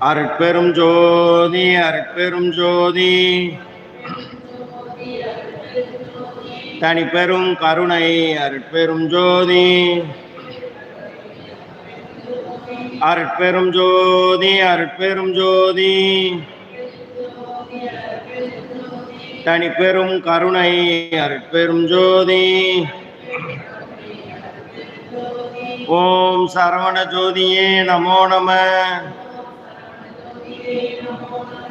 அருட்பெரும் ஜோதி அருட்பெரும் ஜோதி. தனிப்பெரும் கருணை அருட்பெரும் ஜோதி. அருட்பெரும் ஜோதி அருட்பெரும் ஜோதி. தனிப்பெரும் கருணை அருட்பெரும் ஜோதி. ஓம் சரவண ஜோதியே நமோ நம.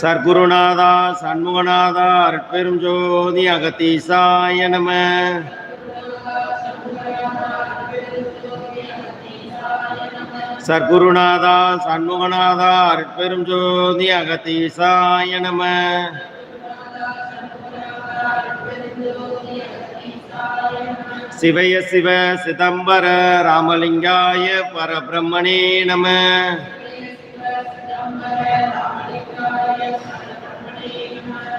சர்க்குருநாதா சண்முகநாதா அருட்பெரும் ஜோதி அகத்தீசாய நம. சர்க்குருநாதா சண்முகநாதா அருட்பெரும் ஜோதி அகத்தீசாய நம. சிவய சிவ சிதம்பர ராமலிங்காய பரபிரம்மணே நம.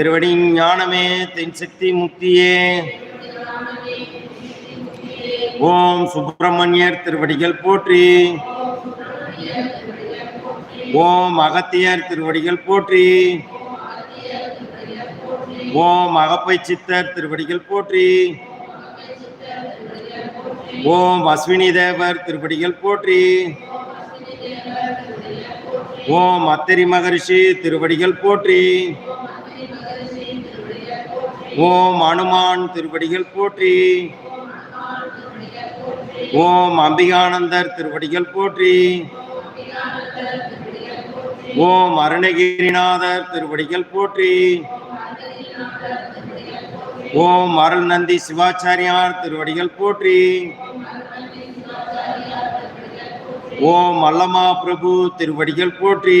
திருவடி ஞானமே தென் சக்தி முக்தியே. ஓம் சுப்பிரமணியர் திருவடிகள் போற்றி. ஓம் அகத்தியர் திருவடிகள் போற்றி. ஓம் அகப்பை சித்தர் திருவடிகள் போற்றி. ஓம் அஸ்வினி தேவர் திருவடிகள் போற்றி. ஓம் அத்திரி மகரிஷி திருவடிகள் போற்றி. ஓம் அனுமான் திருவடிகள் போற்றி. ஓம் அம்பிகானந்தர் திருவடிகள் போற்றி. ஓம் அருணகிரிநாதர் திருவடிகள் போற்றி. ஓம் அருள் நந்தி சிவாச்சாரியார் திருவடிகள் போற்றி. ஓம் அல்லமா பிரபு திருவடிகள் போற்றி.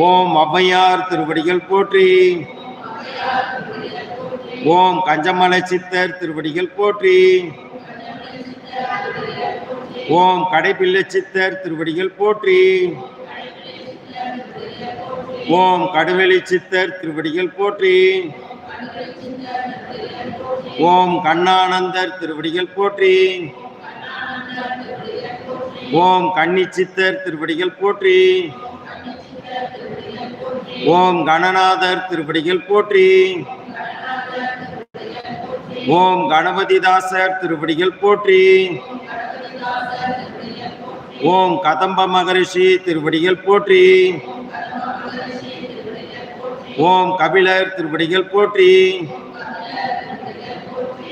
ஓம் ஔவையார் திருவடிகள் போற்றி. ஓம் கஞ்சமலை சித்தர் திருவடிகள் போற்றி. ஓம் கடைப்பிள்ளை சித்தர் திருவடிகள் போற்றி. ஓம் கடுவெளி சித்தர் திருவடிகள் போற்றி. ஓம் கண்ணானந்தர் திருவடிகள் போற்றி. ஓம் கன்னி சித்தர் திருவடிகள் போற்றி. ஓம் கணநாதர் திருப்படிகள் போற்றி. ஓம் கணபதிதாசர் திருப்படிகள் போற்றி. ஓம் கதம்ப மகரிஷி திருப்படிகள் போற்றி. ஓம் கபிலர் திருப்படிகள் போற்றி.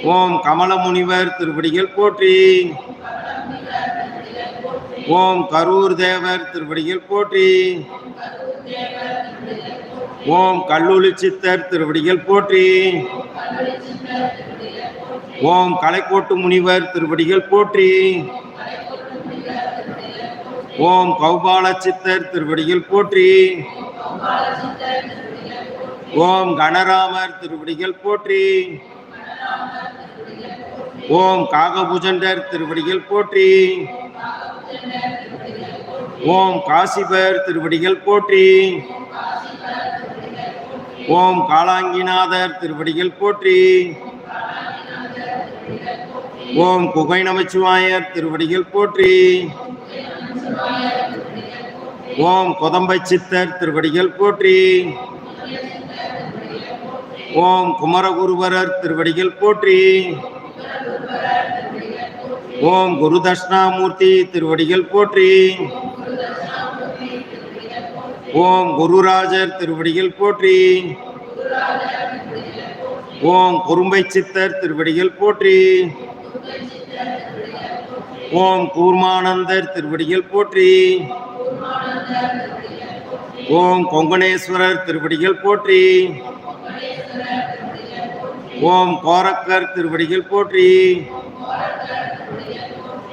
ஓம் கமல முனிவர் திருப்படிகள் போற்றி. ஓம் கரூர் தேவர் திருவடியில் போற்றி. ஓம் கல்லூலி சித்தர் திருவடியில் போற்றி. ஓம் கலைக்கோட்டு முனிவர் திருவடிகள் போற்றி. ஓம் கௌபால சித்தர் திருவடிகள் போற்றி. ஓம் கணராமர் திருவடிகள் போற்றி. ஓம் காகபுஜண்டர் திருவடிகள் போற்றி. ஓம் காசிபர் திருவடிகள் போற்றி. ஓம் காலாங்கிநாதர் திருவடிகள் போற்றி. ஓம் குகை நமச்சிவாயர் திருவடிகள் போற்றி. ஓம் கொதம்பை சித்தர் திருவடிகள் போற்றி. ஓம் குமரகுருவரர் திருவடிகள் போற்றி. ஓம் குரு தட்சிணாமூர்த்தி திருவடிகள் போற்றி. ஓம் குருராஜர் திருவடிகள் போற்றி. ஓம் குறும்பை சித்தர் திருவடிகள் போற்றி. ஓம் கூர்மானந்தர் திருவடிகள் போற்றி. ஓம் கொங்கணேஸ்வரர் திருவடிகள் போற்றி. ஓம் கோரக்கர் திருவடிகள் போற்றி.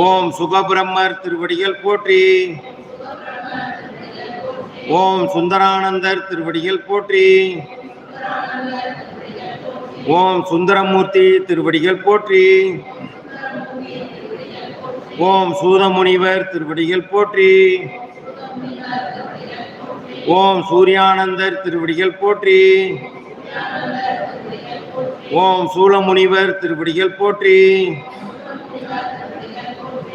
ஓம் சுகபிரம்மர் திருவடிகள் போற்றி. ஓம் சுந்தரானந்தர் திருவடிகள் போற்றி. ஓம் சுந்தரமூர்த்தி திருவடிகள் போற்றி. ஓம் சூதமுனிவர் திருவடிகள் போற்றி. ஓம் சூர்யானந்தர் திருவடிகள் போற்றி. ஓம் சூலமுனிவர் திருவடிகள் போற்றி.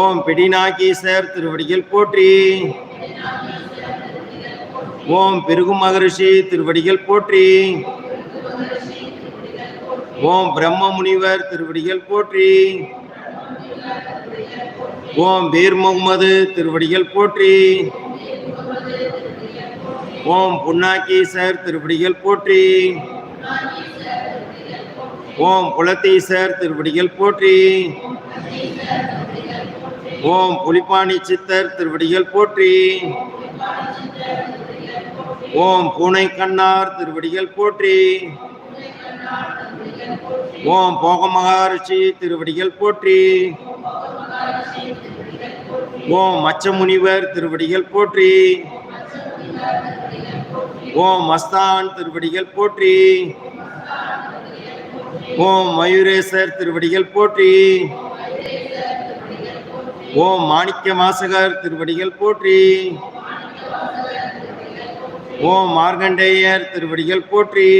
ஓம் பிடிநாகீசர் திருவடிகள் போற்றி. ஓம் பிருகு மகரிஷி திருவடிகள் போற்றி. ஓம் பிரம்ம முனிவர் திருவடிகள் போற்றி. ஓம் பீர் முகமது திருவடிகள் போற்றி. ஓம் புன்னாக்கீசர் திருவடிகள் போற்றி. ஓம் புலத்தீசர் திருவடிகள் போற்றி. ஓம் புலிப்பாணி சித்தர் திருவடிகள் போற்றி. ஓம் பூனை கண்ணார் திருவடிகள் போற்றி. ஓம் போக மகாரிஷி திருவடிகள் போற்றி. ஓம் மச்ச முனிவர் திருவடிகள் போற்றி. ஓம் மஸ்தான் திருவடிகள் போற்றி. ஓம் மயூரேசர் திருவடிகள் போற்றி. ஓம் மாணிக்க மாசகர் திருவடிகள் போற்றி. ஓம் மார்கண்டேயர் திருவடிகள் போற்றி.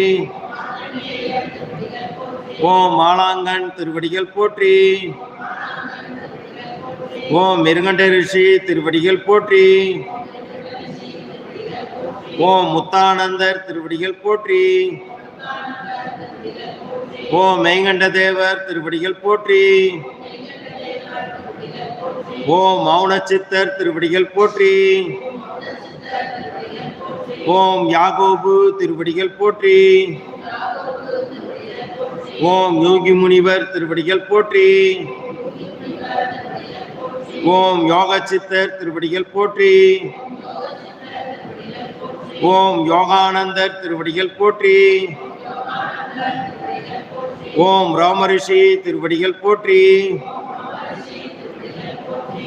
ஓம் மாலாங்கன் திருவடிகள் போற்றி. ஓம் மிருகண்ட ரிஷி திருவடிகள் போற்றி. ஓம் முத்தானந்தர் திருவடிகள் போற்றி. ஓம் மெய்கண்ட தேவர் திருவடிகள் போற்றி. ஓம் மௌன சித்தர் திருவடிகள் போற்றி. ஓம் யாகோபு திருவடிகள் போற்றி. ஓம் யோகி முனிவர் திருவடிகள் போற்றி. ஓம் யோக சித்தர் திருவடிகள் போற்றி. ஓம் யோகானந்தர் திருவடிகள் போற்றி. ஓம் ராமரிஷி திருவடிகள் போற்றி.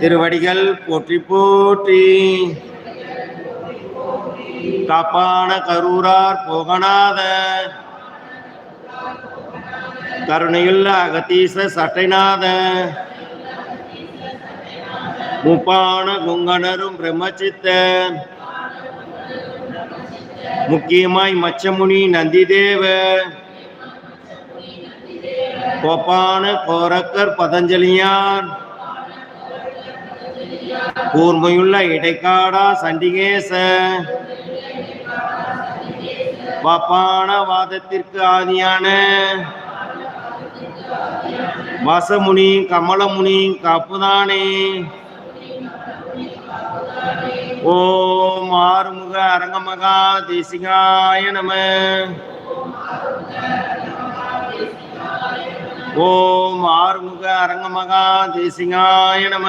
திருவடிகள் போற்றி போற்றி. காப்பான கரூரார் போகநாத. கருணையுள்ள அகத்தீச சட்டைநாத. முப்பான குங்கணரும் பிரம்மச்சித்த. முக்கியமாய் மச்சமுனி நந்திதேவ. கோப்பான கோரக்கர் பதஞ்சலியான் கூர்மையுள்ள இடைக்காடா சண்டிகேச. பாப்பான வாதத்திற்கு ஆதியான. வசமுனி கமலமுனி காப்புதானே. ஓம் ஆறுமுக அரங்கமகா தேசிகாய நம. ஓம் ஆறுமுக அரங்கமகா தேசிகாய நம.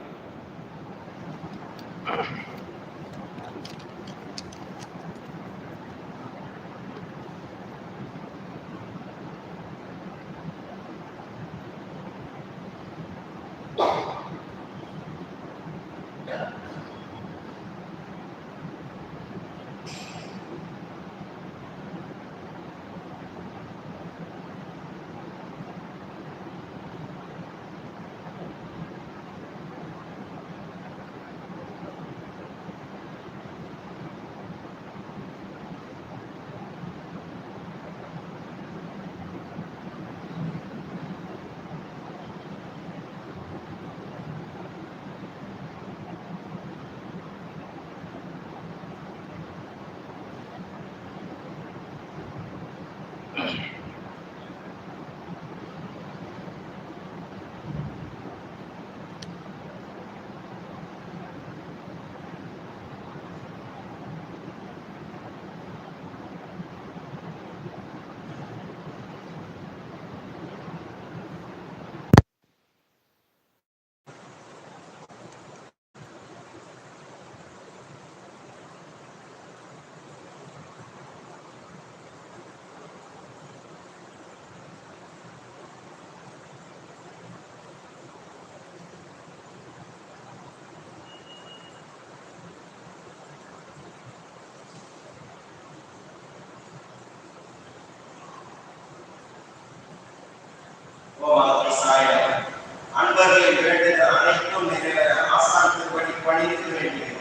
நண்பர்களை வேண்டுதல் அனைத்தும் நிறைவேற ஆசான் திருப்படி பணித்து வேண்டியது.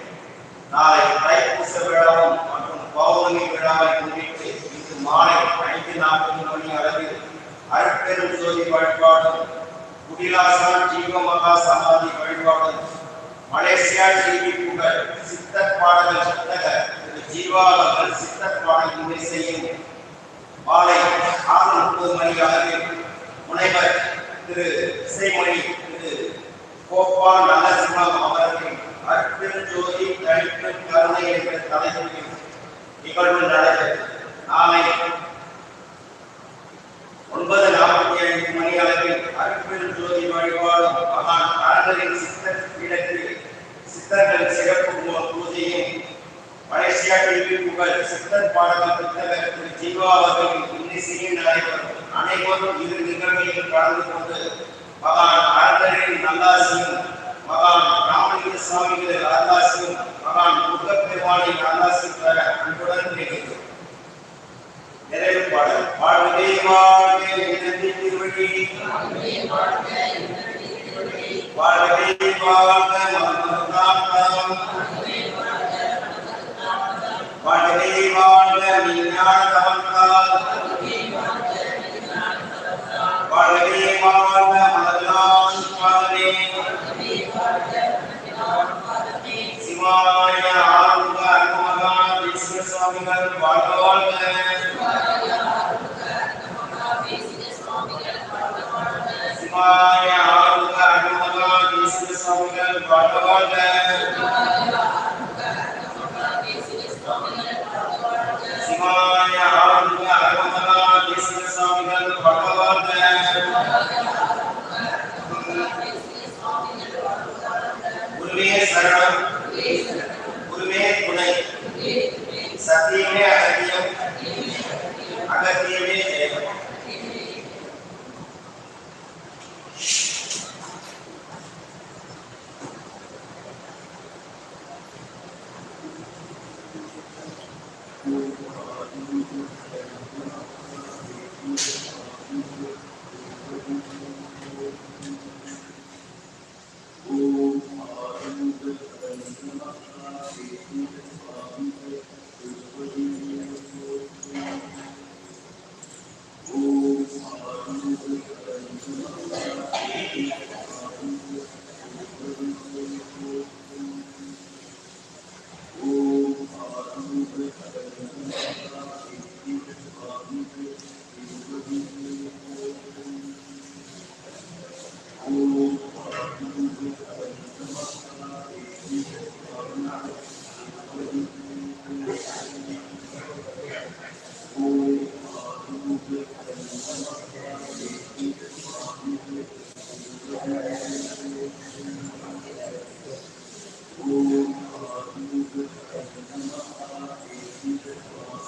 நாளை தைப்பூச விழாவும் மற்றும் பௌர்ணமி விழாவை முன்னிட்டு இன்று மாலை ஐந்து நாற்பது மணி அளவில் அருட்பெரும் ஜோதி வழிபாடும் குடிலாசான் ஜீவ மகா சமாதி வழிபாடும் மலேசியா ஜீவி புகழ் சித்தர் பாடல் சித்தக திரு சித்தர் பாடல் செய்யும். மாலை ஆறு முப்பது மணி அளவில் முனைவர் திரு இசைமொழி நரசிம்மம் அவர்கள் கருணை என்ற தலைப்பில் நிகழ்வு நாளை ஒன்பது நாற்பத்தி ஐந்து மணி அளவில் அற்பெருஞ்சோதி வழிபாடும் மகான் சித்தர் பீடத்தில் சித்தர்கள் சிறப்பு பூஜையும் மலேசியா டிவி புகழ் சித்தர் பாடல் புத்தகர் திரு ஜீவா அவர்களின் இன்னிசையும் நடைபெறும். அனைவரும் இரு நிகழ்வுகளில் கலந்து கொண்டு மகான் அரங்கரின் நல்லாசியும் மகான் ராமலிங்க சுவாமிகளின் அருளாசியும் மகான் புத்தப் பெருமானின் அருளாசியும் பெற அன்புடன் கேட்கிறோம் நிறைவு பாடல். வாழ்வே திருவடி. வாழ்வே வாழ்க வாழ்வே வாழ்க விஞ்ஞான தவத்தால் வாழ்வே வாழ்க மலர்நாள் பாதமே சிவாய ஆறுங்க அருமகா விஷ்ணு சுவாமிகள் வாழ்க வாழ்க சிவாய ஆறுங்க அருமகா விஷ்ணு சுவாமிகள் வாழ்க வாழ்க சிவாய ஆறுங்க அருமகா விஷ்ணு சுவாமிகள் வாழ்க शरण गुरु में गुणै सती में um,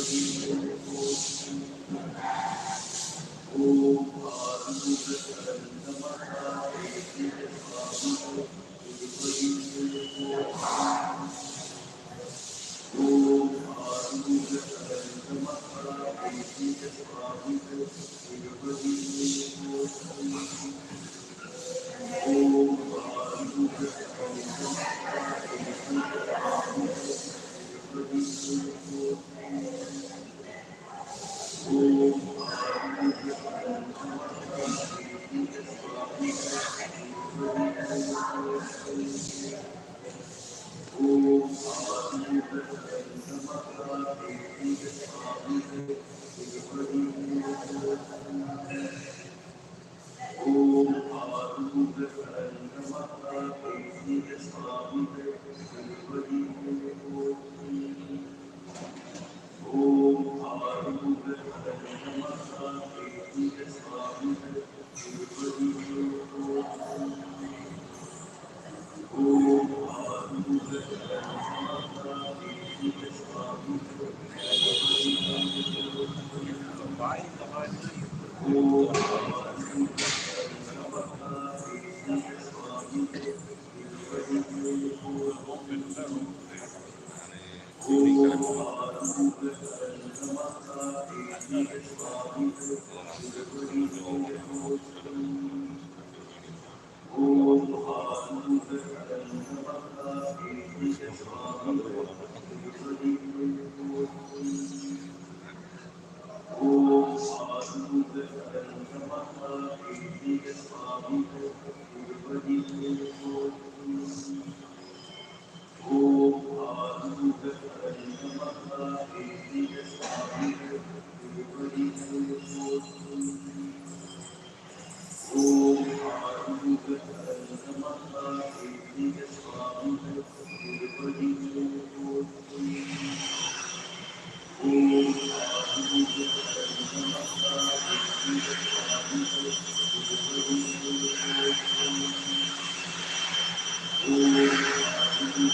Thank you.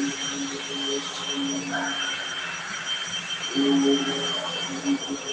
Thank you.